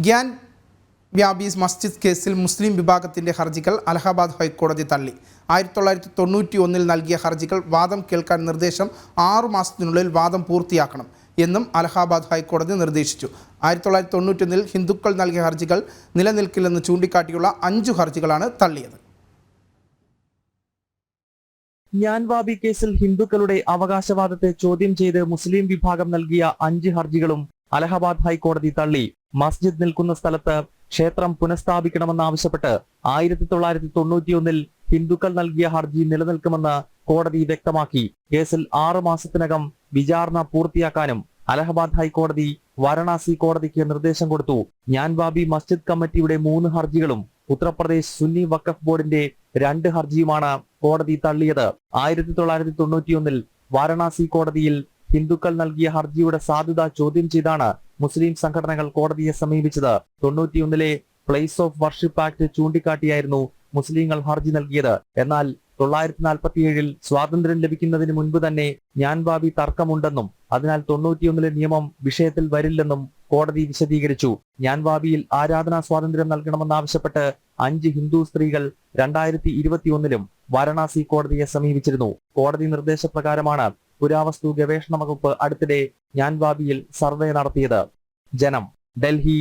ഗ്യാൻ വ്യാബീസ് മസ്ജിദ് കേസിൽ മുസ്ലിം വിഭാഗത്തിന്റെ ഹർജികൾ അലഹബാദ് ഹൈക്കോടതി തള്ളി. ആയിരത്തി തൊള്ളായിരത്തി തൊണ്ണൂറ്റി ഒന്നിൽ നൽകിയ ഹർജികൾ വാദം കേൾക്കാൻ നിർദ്ദേശം ആറു മാസത്തിനുള്ളിൽ വാദം പൂർത്തിയാക്കണം എന്നും അലഹാബാദ് ഹൈക്കോടതി നിർദ്ദേശിച്ചു. ആയിരത്തി തൊള്ളായിരത്തി തൊണ്ണൂറ്റൊന്നിൽ ഹിന്ദുക്കൾ നൽകിയ ഹർജികൾ നിലനിൽക്കില്ലെന്ന് ചൂണ്ടിക്കാട്ടിയുള്ള അഞ്ചു ഹർജികളാണ് തള്ളിയത്. ജ്ഞാൻവാബി കേസിൽ ഹിന്ദുക്കളുടെ അവകാശവാദത്തെ ചോദ്യം ചെയ്ത് മുസ്ലിം വിഭാഗം നൽകിയ അഞ്ച് ഹർജികളും അലഹബാദ് ഹൈക്കോടതി തള്ളി. മസ്ജിദ് നിൽക്കുന്ന സ്ഥലത്ത് ക്ഷേത്രം പുനഃസ്ഥാപിക്കണമെന്നാവശ്യപ്പെട്ട് ആയിരത്തി തൊള്ളായിരത്തി തൊണ്ണൂറ്റിയൊന്നിൽ ഹിന്ദുക്കൾ നൽകിയ ഹർജി നിലനിൽക്കുമെന്ന് കോടതി വ്യക്തമാക്കി. കേസിൽ ആറു മാസത്തിനകം വിചാരണ പൂർത്തിയാക്കാനും അലഹബാദ് ഹൈക്കോടതി വാരണാസി കോടതിക്ക് നിർദ്ദേശം കൊടുത്തു. ജ്ഞാൻവാബി മസ്ജിദ് കമ്മിറ്റിയുടെ മൂന്ന് ഹർജികളും ഉത്തർപ്രദേശ് സുന്നി വഖഫ് ബോർഡിന്റെ രണ്ട് ഹർജിയുമാണ് കോടതി തള്ളിയത്. ആയിരത്തി തൊള്ളായിരത്തി തൊണ്ണൂറ്റിയൊന്നിൽ വാരണാസി കോടതിയിൽ ഹിന്ദുക്കൾ നൽകിയ ഹർജിയുടെ സാധുത ചോദ്യം ചെയ്താണ് മുസ്ലിം സംഘടനകൾ കോടതിയെ സമീപിച്ചത്. തൊണ്ണൂറ്റിയൊന്നിലെ പ്ലേസ് ഓഫ് വർഷിപ്പ് ആക്ട് ചൂണ്ടിക്കാട്ടിയായിരുന്നു മുസ്ലിങ്ങൾ ഹർജി നൽകിയത്. എന്നാൽ തൊള്ളായിരത്തി നാൽപ്പത്തിയേഴിൽ സ്വാതന്ത്ര്യം ലഭിക്കുന്നതിന് മുൻപ് തന്നെ ജ്ഞാൻവാബി തർക്കമുണ്ടെന്നും അതിനാൽ തൊണ്ണൂറ്റിയൊന്നിലെ നിയമം വിഷയത്തിൽ വരില്ലെന്നും കോടതി വിശദീകരിച്ചു. ജ്ഞാൻവാബിയിൽ ആരാധനാ സ്വാതന്ത്ര്യം നൽകണമെന്നാവശ്യപ്പെട്ട് അഞ്ച് ഹിന്ദു സ്ത്രീകൾ രണ്ടായിരത്തി ഇരുപത്തിയൊന്നിലും വാരണാസി കോടതിയെ സമീപിച്ചിരുന്നു. കോടതി നിർദ്ദേശപ്രകാരമാണ് പുരാവസ്തു ഗവേഷണ വകുപ്പ് അടുത്തിടെ ജ്ഞാൻവാബിയിൽ സർവേ നടത്തിയത്. ജനം ഡൽഹി